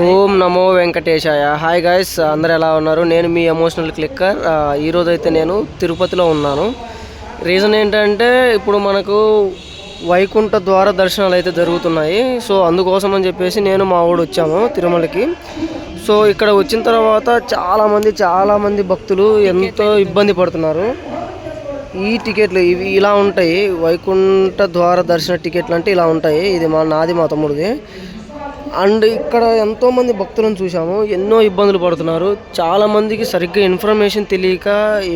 ఓం నమో వెంకటేశాయ. Hi guys అందరు ఎలా ఉన్నారు? నేను మీ ఎమోషనల్ క్లిక్కర్ ఈరోజు అయితే నేను తిరుపతిలో ఉన్నాను. రీజన్ ఏంటంటే ఇప్పుడు మనకు వైకుంఠ ద్వార దర్శనాలు అయితే జరుగుతున్నాయి. సో అందుకోసం అని చెప్పేసి నేను మా ఊడు వచ్చాము తిరుమలకి. సో ఇక్కడ వచ్చిన తర్వాత చాలామంది చాలామంది భక్తులు ఎంతో ఇబ్బంది పడుతున్నారు. ఈ టికెట్లు ఇవి ఇలా ఉంటాయి. వైకుంఠ ద్వార దర్శన టికెట్లు అంటే ఇలా ఉంటాయి. ఇది మా నాది మా తమ్ముడిది. అండ్ ఇక్కడ ఎంతోమంది భక్తులను చూసాము ఎన్నో ఇబ్బందులు పడుతున్నారు. చాలా మందికి సరిగ్గా ఇన్ఫర్మేషన్ తెలియక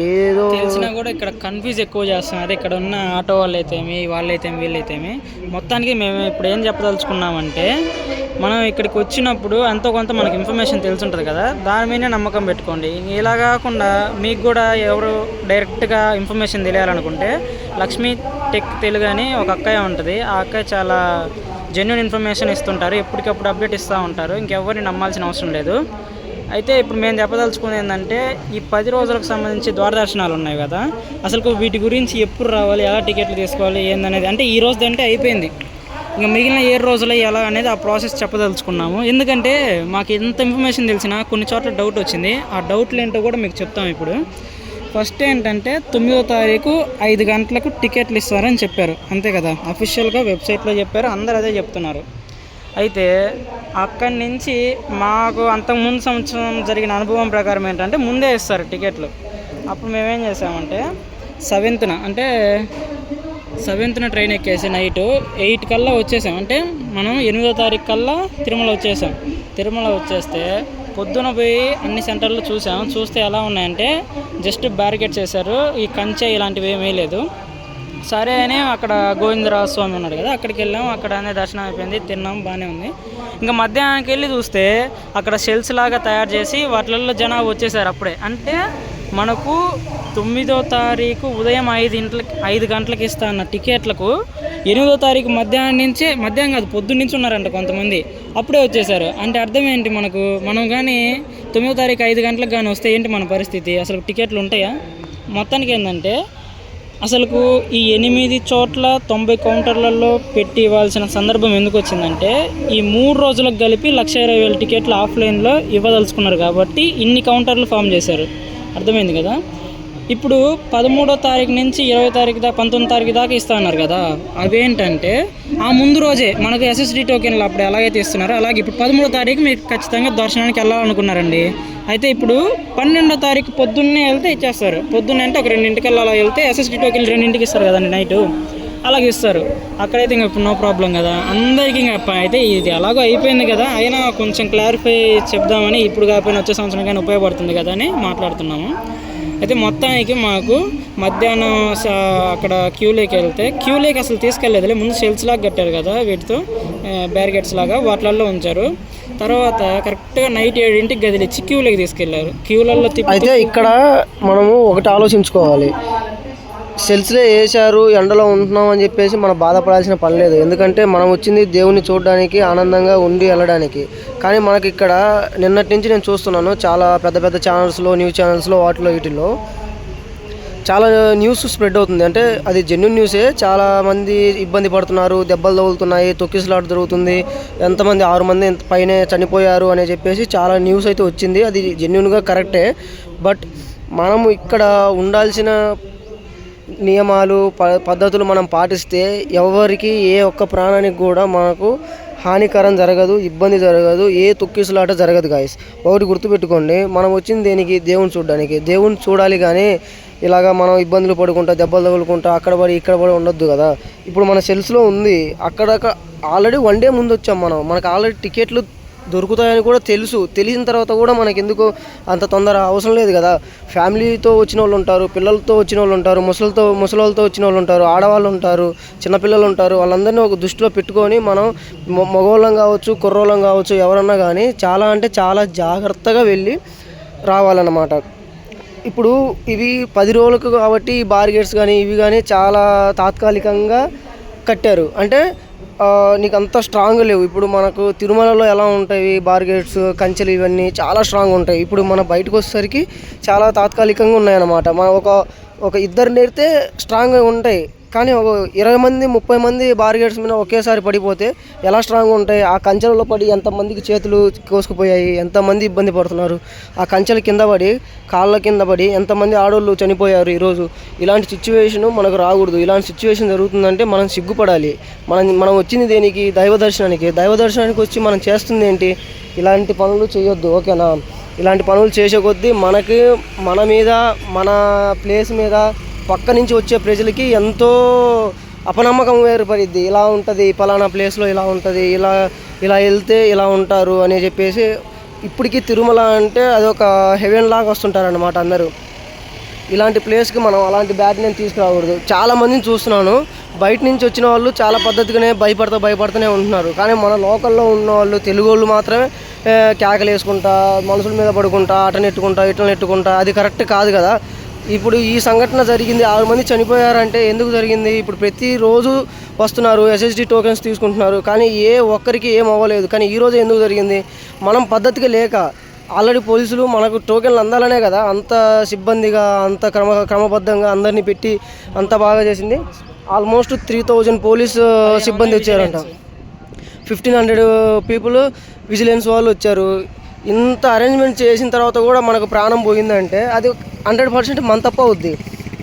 ఏదో తెలిసినా కూడా ఇక్కడ కన్ఫ్యూజ్ ఎక్కువ చేస్తున్నారు. ఇక్కడ ఉన్న ఆటో వాళ్ళైతేమి వాళ్ళైతేమి వీళ్ళైతేమి. మొత్తానికి మేము ఇప్పుడు ఏం చెప్పదలుచుకున్నామంటే మనం ఇక్కడికి వచ్చినప్పుడు ఎంతో కొంత మనకి ఇన్ఫర్మేషన్ తెలుసుంటుంది కదా. దాని మీదనే నమ్మకం పెట్టుకోండి. ఇలా కాకుండా మీకు కూడా ఎవరు డైరెక్ట్గా ఇన్ఫర్మేషన్ తెలియాలనుకుంటే లక్ష్మీ టెక్ తెలుగు అని ఒక అక్కయ్య ఉంటుంది. ఆ అక్కయ్య చాలా జెన్యున్ ఇన్ఫర్మేషన్ ఇస్తుంటారు. ఎప్పటికప్పుడు అప్డేట్ ఇస్తూ ఉంటారు. ఇంకెవరిని నమ్మాల్సిన అవసరం లేదు. అయితే ఇప్పుడు మేము చెప్పదలుచుకునేది ఏంటంటే ఈ పది రోజులకు సంబంధించి దూరదర్శనాలు ఉన్నాయి కదా. అసలు వీటి గురించి ఎప్పుడు రావాలి? ఎలా టికెట్లు తీసుకోవాలి? ఏందనేది? అంటే ఈ రోజు అంటే అయిపోయింది. ఇంకా మిగిలిన ఏ రోజులు ఎలా అనేది ఆ ప్రాసెస్ చెప్పదలుచుకున్నాము. ఎందుకంటే మాకు ఎంత ఇన్ఫర్మేషన్ తెలిసినా కొన్ని చోట్ల డౌట్ వచ్చింది. ఆ డౌట్లు ఏంటో కూడా మీకు చెప్తాం ఇప్పుడు. ఫస్ట్ ఏంటంటే తొమ్మిదో తారీఖు ఐదు గంటలకు టికెట్లు ఇస్తారని చెప్పారు. అంతే కదా? అఫీషియల్గా వెబ్సైట్లో చెప్పారు. అందరు అదే చెప్తున్నారు. అయితే అక్కడి నుంచి మాకు అంతకు ముందు సంవత్సరం జరిగిన అనుభవం ప్రకారం ఏంటంటే ముందే ఇస్తారు టికెట్లు. అప్పుడు మేమేం చేసామంటే సెవెంత్న అంటే సెవెంత్న ట్రైన్ ఎక్కేసి నైట్ ఎయిట్ కల్లా వచ్చేసాం. అంటే మనం ఎనిమిదో తారీఖు కల్లా తిరుమల వచ్చేసాం. తిరుమల వచ్చేస్తే పొద్దున పోయి అన్ని సెంటర్లు చూసాం. చూస్తే ఎలా ఉన్నాయంటే జస్ట్ బ్యారికేడ్ చేశారు. ఈ కంచె ఇలాంటివి ఏమీ లేదు. సరే అని అక్కడ గోవిందరాజ స్వామి ఉన్నాడు కదా అక్కడికి వెళ్ళాం. అక్కడ అనే దర్శనం అయిపోయింది. తిన్నాం బాగానే ఉంది. ఇంకా మధ్యాహ్నానికి వెళ్ళి చూస్తే అక్కడ షెల్స్ లాగా తయారు చేసి వాటిలలో జనాభా వచ్చేసారు అప్పుడే. అంటే మనకు తొమ్మిదో తారీఖు ఉదయం ఐదింట్లకి ఐదు గంటలకు ఇస్తా అన్న టికెట్లకు ఎనిమిదో తారీఖు మధ్యాహ్నం నుంచే మధ్యాహ్నం కాదు పొద్దున్న నుంచి ఉన్నారంట కొంతమంది. అప్పుడే వచ్చేసారు. అంటే అర్థం ఏంటి మనకు? మనం కానీ తొమ్మిదో తారీఖు ఐదు గంటలకు కానీ వస్తే ఏంటి మన పరిస్థితి? అసలు టికెట్లు ఉంటాయా? మొత్తానికి ఏంటంటే అసలుకు ఈ ఎనిమిది చోట్ల తొంభై కౌంటర్లలో పెట్టి ఇవ్వాల్సిన సందర్భం ఎందుకు వచ్చిందంటే ఈ మూడు రోజులకు కలిపి లక్ష ఇరవై వేల టికెట్లు ఆఫ్లైన్లో ఇవ్వదలుచుకున్నారు కాబట్టి ఇన్ని కౌంటర్లు ఫామ్ చేశారు. అర్థమైంది కదా? ఇప్పుడు పదమూడో తారీఖు నుంచి ఇరవై తారీఖు దాకా పంతొమ్మిది తారీఖు దాకా ఇస్తున్నారు కదా అవేంటంటే ఆ ముందు రోజే మనకు ఎస్ఎస్డి టోకెన్లు అప్పుడు ఎలాగైతే ఇస్తున్నారో అలాగే ఇప్పుడు పదమూడో తారీఖు మీరు ఖచ్చితంగా దర్శనానికి వెళ్ళాలనుకున్నారండి. అయితే ఇప్పుడు పన్నెండో తారీఖు పొద్దున్నే వెళ్తే ఇచ్చేస్తారు. పొద్దున్న అంటే ఒక రెండింటికి అలా వెళ్తే ఎస్ఎస్డి టోకెన్లు రెండింటికి ఇస్తారు కదండి నైట్ అలాగే ఇస్తారు. అక్కడైతే ఇంకా ఇప్పుడు నో ప్రాబ్లం కదా. అందరికీ ఇంకా అయితే ఇది ఎలాగో అయిపోయింది కదా. అయినా కొంచెం క్లారిఫై చెప్దామని ఇప్పుడు కాకపోయినా వచ్చే సంవత్సరం కానీ ఉపయోగపడుతుంది కదా అని మాట్లాడుతున్నాము. అయితే మొత్తానికి మాకు మధ్యాహ్నం అక్కడ క్యూలోకి వెళ్తే క్యూలోకి అసలు తీసుకెళ్ళేదు ముందు సెల్స్ లాగా కట్టారు కదా వీటితో బ్యారికేడ్స్ లాగా వాటిలలో ఉంచారు. తర్వాత కరెక్ట్గా నైట్ ఏడింటికి గదిలిచ్చి క్యూలోకి తీసుకెళ్ళారు. క్యూలలో అయితే ఇక్కడ మనము ఒకటి ఆలోచించుకోవాలి. సెల్స్లే వేశారు ఎండలో ఉంటున్నాం అని చెప్పేసి మనం బాధపడాల్సిన పని లేదు. ఎందుకంటే మనం వచ్చింది దేవుని చూడడానికి ఆనందంగా ఉండి వెళ్ళడానికి. కానీ మనకి ఇక్కడ నిన్నటి నుంచి నేను చూస్తున్నాను చాలా పెద్ద పెద్ద ఛానల్స్లో న్యూస్ ఛానల్స్లో వాటిలో వీటిల్లో చాలా న్యూస్ స్ప్రెడ్ అవుతుంది. అంటే అది జెన్యున్ న్యూసే. చాలా మంది ఇబ్బంది పడుతున్నారు దెబ్బలు తగులుతున్నాయి తొక్కిసలాట జరుగుతుంది. ఎంతమంది ఆరు మంది ఎంత పైనే చనిపోయారు అని చెప్పేసి చాలా న్యూస్ అయితే వచ్చింది. అది జెన్యున్గా కరెక్టే. బట్ మనము ఇక్కడ ఉండాల్సిన నియమాలు ప పద్ధతులు మనం పాటిస్తే ఎవరికి ఏ ఒక్క ప్రాణానికి కూడా మనకు హానికరం జరగదు ఇబ్బంది జరగదు ఏ తొక్కిసలాట జరగదు గాయస్ ఒకటి గుర్తుపెట్టుకోండి మనం వచ్చింది దేనికి? దేవుని చూడడానికి. దేవుని చూడాలి కానీ ఇలాగా మనం ఇబ్బందులు పడుకుంటా దెబ్బలు తగులుకుంటా అక్కడ పడి ఇక్కడ పడి ఉండొద్దు కదా. ఇప్పుడు మన సెల్స్లో ఉంది అక్కడ ఆల్రెడీ వన్ డే ముందు వచ్చాం మనం. మనకు ఆల్రెడీ టికెట్లు దొరుకుతాయని కూడా తెలుసు. తెలిసిన తర్వాత కూడా మనకి ఎందుకు అంత తొందర అవసరం లేదు కదా. ఫ్యామిలీతో వచ్చిన వాళ్ళు ఉంటారు పిల్లలతో వచ్చిన వాళ్ళు ఉంటారు ముసలితో ముసలితో వచ్చిన వాళ్ళు ఉంటారు ఆడవాళ్ళు ఉంటారు చిన్నపిల్లలు ఉంటారు వాళ్ళందరినీ ఒక దృష్టిలో పెట్టుకొని మనం మగవాళ్ళం కావచ్చు కుర్రోళ్ళం కావచ్చు ఎవరన్నా కానీ చాలా అంటే చాలా జాగ్రత్తగా వెళ్ళి రావాలన్నమాట. ఇప్పుడు ఇవి పది రోజులకు కాబట్టి ఈ బార్గేట్స్ కానీ ఇవి కానీ చాలా తాత్కాలికంగా కట్టారు. అంటే నీకు అంత స్ట్రాంగ్ లేవు. ఇప్పుడు మనకు తిరుమలలో ఎలా ఉంటాయి బార్గేట్స్ కంచెలు ఇవన్నీ చాలా స్ట్రాంగ్ ఉంటాయి. ఇప్పుడు మన బయటకు వచ్చేసరికి చాలా తాత్కాలికంగా ఉన్నాయన్నమాట. మన ఒక ఒక ఇద్దరు నేరితే స్ట్రాంగ్గా ఉంటాయి. కానీ ఒక ఇరవై మంది ముప్పై మంది బారిగేట్స్ మీద ఒకేసారి పడిపోతే ఎలా స్ట్రాంగ్ ఉంటాయి? ఆ కంచెలలో పడి ఎంతమందికి చేతులు కోసుకుపోయాయి? ఎంతమంది ఇబ్బంది పడుతున్నారు? ఆ కంచెల కింద పడి కాళ్ళ కింద పడి ఎంతమంది ఆడవాళ్ళు చనిపోయారు ఈరోజు? ఇలాంటి సిచ్యువేషన్ మనకు రాకూడదు. ఇలాంటి సిచ్యువేషన్ జరుగుతుందంటే మనం సిగ్గుపడాలి. మనం మనం వచ్చింది దేనికి? దైవ దర్శనానికి. దైవ దర్శనానికి వచ్చి మనం చేస్తుంది ఏంటి? ఇలాంటి పనులు చేయొద్దు. ఓకేనా? ఇలాంటి పనులు చేసే కొద్దీ మనకి మన మీద మన ప్లేస్ మీద పక్క నుంచి వచ్చే ప్రజలకి ఎంతో అపనమ్మకం ఏర్పడిద్ది. ఇలా ఉంటుంది పలానా ప్లేస్లో ఇలా ఉంటుంది ఇలా ఇలా వెళ్తే ఇలా ఉంటారు అని చెప్పేసి ఇప్పటికీ తిరుమల అంటే అదొక హెవెన్ లాగా వస్తుంటారన్నమాట అందరూ. ఇలాంటి ప్లేస్కి మనం అలాంటి బ్యాట్ నేను తీసుకురాకూడదు. చాలామందిని చూస్తున్నాను. బయట నుంచి వచ్చిన వాళ్ళు చాలా పద్ధతిగానే భయపడతా భయపడుతూనే ఉంటున్నారు. కానీ మన లోకల్లో ఉన్న వాళ్ళు తెలుగు వాళ్ళు మాత్రమే కేకలు వేసుకుంటా మనుషుల మీద పడుకుంటా అట నెట్టుకుంటా ఇట్లా నెట్టుకుంటా అది కరెక్ట్ కాదు కదా. ఇప్పుడు ఈ సంఘటన జరిగింది ఆరు మంది చనిపోయారంటే ఎందుకు జరిగింది? ఇప్పుడు ప్రతిరోజు వస్తున్నారు ఎస్ఎస్డి టోకెన్స్ తీసుకుంటున్నారు కానీ ఏ ఒక్కరికి ఏం అవ్వలేదు. కానీ ఈరోజు ఎందుకు జరిగింది? మనం పద్ధతిగా లేక ఆల్రెడీ పోలీసులు మనకు టోకెన్లు అందాలనే కదా అంత సిబ్బందిగా అంత క్రమ క్రమబద్ధంగా అందరినీ పెట్టి అంత బాగా చేసింది. ఆల్మోస్ట్ త్రీ థౌజండ్ పోలీస్ సిబ్బంది వచ్చారంట. ఫిఫ్టీన్ హండ్రెడ్ పీపుల్ విజిలెన్స్ వాళ్ళు వచ్చారు. ఇంత అరేంజ్మెంట్ చేసిన తర్వాత కూడా మనకు ప్రాణం పోయిందంటే అది హండ్రెడ్ పర్సెంట్ మన తప్ప అవుద్ది.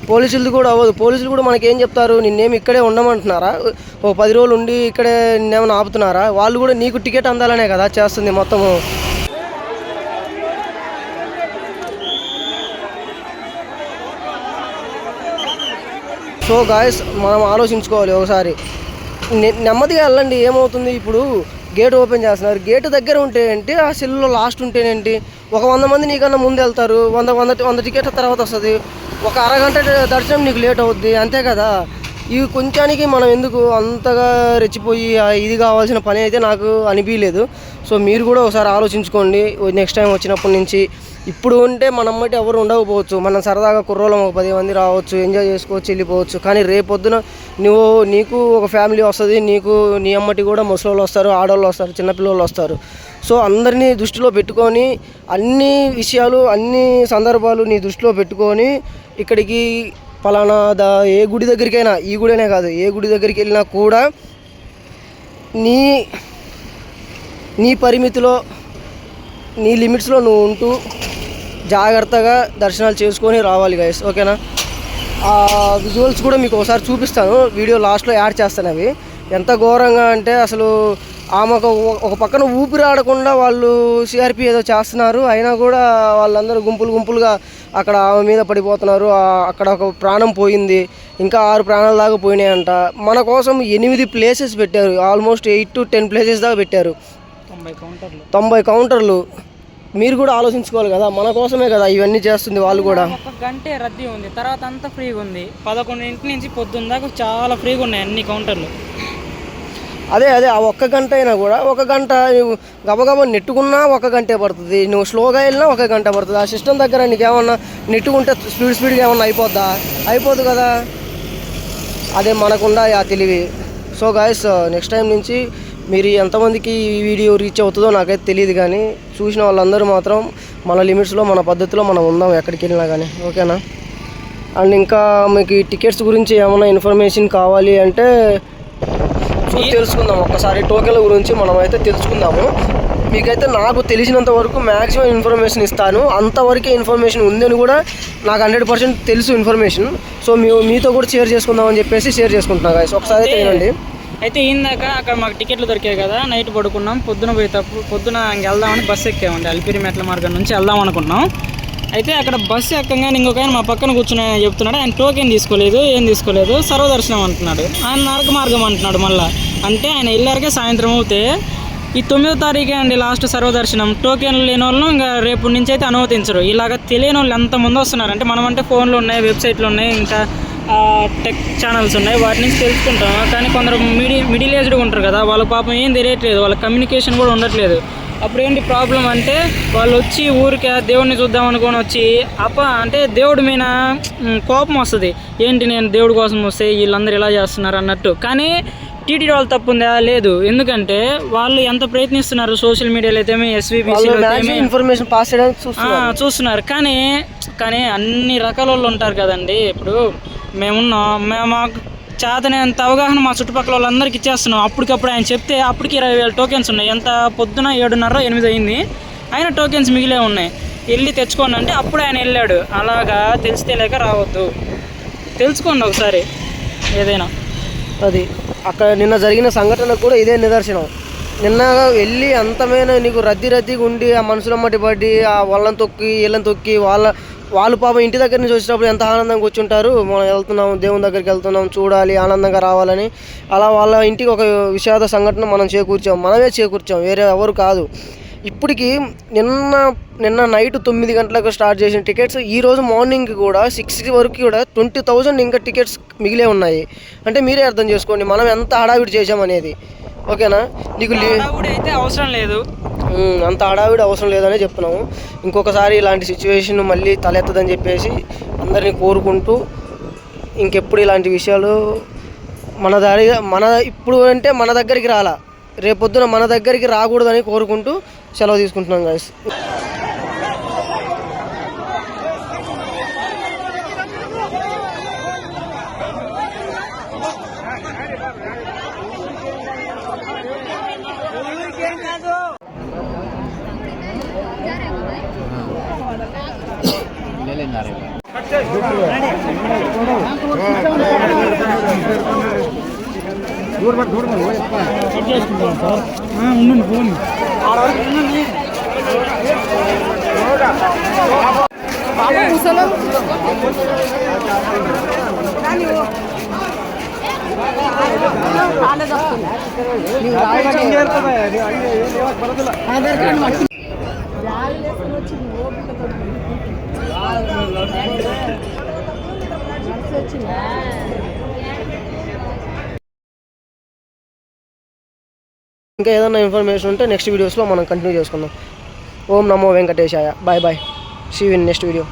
పోలీసులది కూడా అవ్వదు. పోలీసులు కూడా మనకి ఏం చెప్తారు? నిన్నేమి ఇక్కడే ఉండమంటున్నారా? ఓ పది రోజులు ఉండి ఇక్కడే నిన్నేమైనా ఆపుతున్నారా? వాళ్ళు కూడా నీకు టికెట్ అందాలనే కదా చేస్తుంది మొత్తము. సో గాయస్ మనం ఆలోచించుకోవాలి ఒకసారి. నెమ్మదిగా వెళ్ళండి. ఏమవుతుంది ఇప్పుడు? గేట్ ఓపెన్ చేస్తున్నారు. గేట్ దగ్గర ఉంటే ఏంటి? ఆ సెల్లో లాస్ట్ ఉంటేనేంటి ఒక వంద మంది నీకన్నా ముందు వెళ్తారు. వంద వంద వంద టికెట్ల తర్వాత వస్తుంది. ఒక అరగంట దర్శనం నీకు లేట్ అవుద్ది. అంతే కదా? ఇవి కొంచానికి మనం ఎందుకు అంతగా రెచ్చిపోయి ఇది కావాల్సిన పని అయితే నాకు అనిపించలేదు సో మీరు కూడా ఒకసారి ఆలోచించుకోండి. నెక్స్ట్ టైం వచ్చినప్పటి నుంచి ఇప్పుడు ఉంటే మన అమ్మటి ఎవరు ఉండకపోవచ్చు. మనం సరదాగా కుర్రోళ్ళం ఒక పది మంది రావచ్చు ఎంజాయ్ చేసుకోవచ్చు వెళ్ళిపోవచ్చు. కానీ రేపొద్దున నువ్వు నీకు ఒక ఫ్యామిలీ వస్తుంది నీకు నీ అమ్మటి కూడా ముసలోళ్ళు వస్తారు ఆడవాళ్ళు వస్తారు చిన్నపిల్లలు వస్తారు. సో అందరినీ దృష్టిలో పెట్టుకొని అన్ని విషయాలు అన్ని సందర్భాలు నీ దృష్టిలో పెట్టుకొని ఇక్కడికి పలానా దా ఏ గుడి దగ్గరికైనా ఈ గుడనే కాదు ఏ గుడి దగ్గరికి వెళ్ళినా కూడా నీ నీ పరిమితిలో నీ లిమిట్స్లో నువ్వు ఉంటూ జాగ్రత్తగా దర్శనాలు చేసుకొని రావాలి గైస్ ఓకేనా? ఆ విజువల్స్ కూడా మీకు ఒకసారి చూపిస్తాను. వీడియో లాస్ట్లో యాడ్ చేస్తాను అవి. ఎంత ఘోరంగా అంటే అసలు ఆమె ఒక పక్కన ఊపిరి ఆడకుండా వాళ్ళు సిఆర్పి ఏదో చేస్తున్నారు. అయినా కూడా వాళ్ళందరూ గుంపులు గుంపులుగా అక్కడ ఆమె మీద పడిపోతున్నారు. అక్కడ ఒక ప్రాణం పోయింది. ఇంకా ఆరు ప్రాణాల దాకా పోయినాయంట. మన కోసం ఎనిమిది ప్లేసెస్ పెట్టారు. Almost eight to ten places దాకా పెట్టారు. తొంభై కౌంటర్లు తొంభై కౌంటర్లు మీరు కూడా ఆలోచించుకోవాలి కదా మన కోసమే కదా ఇవన్నీ చేస్తుంది వాళ్ళు కూడా. ఒక గంటే రద్దీ ఉంది తర్వాత అంతా ఫ్రీగా ఉంది. పదకొండింటి నుంచి పొద్దున్న దాకా చాలా ఫ్రీగా ఉన్నాయి అన్ని కౌంటర్లు. అదే అదే ఆ ఒక్క గంట అయినా కూడా ఒక గంట నువ్వు గబగబా నెట్టుకున్నా ఒక గంటే పడుతుంది. నువ్వు స్లోగా వెళ్ళినా ఒక గంట పడుతుంది. ఆ సిస్టమ్ దగ్గర నీకు ఏమన్నా నెట్టుకుంటే స్పీడ్ స్పీడ్గా ఏమన్నా అయిపోద్దా? అయిపోదు కదా. అదే మనకుండా ఆ తెలివి. సో గాయస్ నెక్స్ట్ టైం నుంచి మీరు ఎంతమందికి ఈ వీడియో రీచ్ అవుతుందో నాకైతే తెలియదు కానీ చూసిన వాళ్ళందరూ మాత్రం మన లిమిట్స్లో మన పద్ధతిలో మనం ఉందాం ఎక్కడికి వెళ్ళినా కానీ. ఓకేనా? అండ్ ఇంకా మీకు ఈ టికెట్స్ గురించి ఏమైనా ఇన్ఫర్మేషన్ కావాలి అంటే తెలుసుకుందాం. ఒక్కసారి టోకెన్ల గురించి మనం అయితే తెలుసుకుందాము. మీకైతే నాకు తెలిసినంత వరకు మ్యాక్సిమం ఇన్ఫర్మేషన్ ఇస్తాను. అంతవరకే ఇన్ఫర్మేషన్ ఉందని కూడా నాకు హండ్రెడ్ పర్సెంట్ తెలుసు ఇన్ఫర్మేషన్ సో మీ మీతో కూడా షేర్ చేసుకుందాం అని చెప్పేసి షేర్ చేసుకుంటున్నాను guys. ఒకసారి అయితే వినండి. అయితే ఇందాక అక్కడ మాకు టికెట్లు దొరికాయి కదా నైట్ పడుకున్నాం. పొద్దున పోయేటప్పుడు పొద్దున ఇంక వెళ్దామని బస్సు ఎక్కామండి. అలిపిరి మెట్ల మార్గం నుంచి వెళ్దాం అనుకున్నాం. అయితే అక్కడ బస్సు ఎక్కగానే ఇంకొక ఆయన మా పక్కన కూర్చుని చెప్తున్నాడు ఆయన టోకెన్ తీసుకోలేదు ఏం తీసుకోలేదు సర్వదర్శనం అంటున్నాడు. ఆయన నరక మార్గం అంటున్నాడు మళ్ళీ. అంటే ఆయన వెళ్ళారకే సాయంత్రం అవుతే. ఈ తొమ్మిదో తారీఖే అండి లాస్ట్ సర్వదర్శనం. టోకెన్లు లేని వాళ్ళను ఇంకా రేపు నుంచి అయితే అనుమతించరు. ఇలాగ తెలియని వాళ్ళు ఎంతమంది వస్తున్నారు అంటే మనం అంటే ఫోన్లు ఉన్నాయి వెబ్సైట్లు ఉన్నాయి ఇంకా టెక్ ఛానల్స్ ఉన్నాయి. వాటి నుంచి తెలుసుకుంటాం. కానీ కొందరు మిడి మిడిల్ ఏజ్డ్ ఉంటారు కదా వాళ్ళ పాపం ఏం తెలియట్లేదు. వాళ్ళ కమ్యూనికేషన్ కూడా ఉండట్లేదు. అప్పుడు ఏంటి ప్రాబ్లం అంటే వాళ్ళు వచ్చి ఊరికే దేవుడిని చూద్దాం అనుకొని వచ్చి అప్ప అంటే దేవుడి మీద కోపం వస్తుంది. ఏంటి నేను దేవుడి కోసం వస్తే వీళ్ళందరూ ఇలా చేస్తున్నారు అన్నట్టు. కానీ టీటీడీ వాళ్ళు తప్పు ఉందా? లేదు. ఎందుకంటే వాళ్ళు ఎంత ప్రయత్నిస్తున్నారు సోషల్ మీడియాలో అయితే మ్యాక్సిమం ఇన్ఫర్మేషన్ పాస్ చేయడానికి చూస్తున్నారు. కానీ కానీ అన్ని రకాల వాళ్ళు ఉంటారు కదండి. ఇప్పుడు మేమున్నాం. మేము మాకు చేతనేంత అవగాహన మా చుట్టుపక్కల వాళ్ళందరికీ ఇచ్చేస్తున్నాం. అప్పటికప్పుడు ఆయన చెప్తే అప్పటికి ఇరవై వేల టోకెన్స్ ఉన్నాయి. ఎంత? పొద్దున ఏడున్నర ఎనిమిది అయింది. ఆయన టోకెన్స్ మిగిలే ఉన్నాయి. వెళ్ళి తెచ్చుకోండి అంటే అప్పుడు ఆయన వెళ్ళాడు. అలాగా తెలిస్తే లేక రావద్దు. తెలుసుకోండి ఒకసారి. ఏదైనా. అది అక్కడ నిన్న జరిగిన సంఘటన కూడా ఇదే నిదర్శనం. నిన్న వెళ్ళి అంతమైన నీకు రద్దీ రద్దీగా ఉండి ఆ మనుషుల మట్టి పడి ఆ వాళ్ళని తొక్కి వీళ్ళని తొక్కి వాళ్ళ వాళ్ళు పాపం ఇంటి దగ్గర నుంచి వచ్చినప్పుడు ఎంత ఆనందంగా కూర్చుంటారు? మనం వెళ్తున్నాం దేవుని దగ్గరికి వెళ్తున్నాం చూడాలి ఆనందంగా రావాలని. అలా వాళ్ళ ఇంటికి ఒక విషాద సంఘటన మనం చేకూర్చాం. మనమే చేకూర్చాం వేరే ఎవరు కాదు. ఇప్పటికి నిన్న నిన్న నైట్ తొమ్మిది గంటలకు స్టార్ట్ చేసిన టికెట్స్ ఈరోజు మార్నింగ్ కూడా సిక్స్ వరకు కూడా ట్వంటీ థౌజండ్ ఇంకా టికెట్స్ మిగిలే ఉన్నాయి. అంటే మీరే అర్థం చేసుకోండి మనం ఎంత హడావిడి చేసామనేది ఓకేనా? నీకు అయితే అవసరం లేదు. అంత హడావిడి అవసరం లేదనే చెప్తున్నాము ఇంకొకసారి ఇలాంటి సిచ్యువేషన్ మళ్ళీ తలెత్తదని చెప్పేసి అందరినీ కోరుకుంటూ ఇంకెప్పుడు ఇలాంటి విషయాలు మన దారిగా మన ఇప్పుడు అంటే మన దగ్గరికి రాలా. రేపొద్దున మన దగ్గరికి రాకూడదని కోరుకుంటూ సెలవు తీసుకుంటున్నాం గాయస్ ఉండండి ఫోన్ ఇంకా ఏదైనా ఇన్ఫర్మేషన్ ఉంటే నెక్స్ట్ వీడియోస్లో మనం కంటిన్యూ చేసుకుందాం. ఓం నమో వెంకటేశాయ. Bye bye see in next video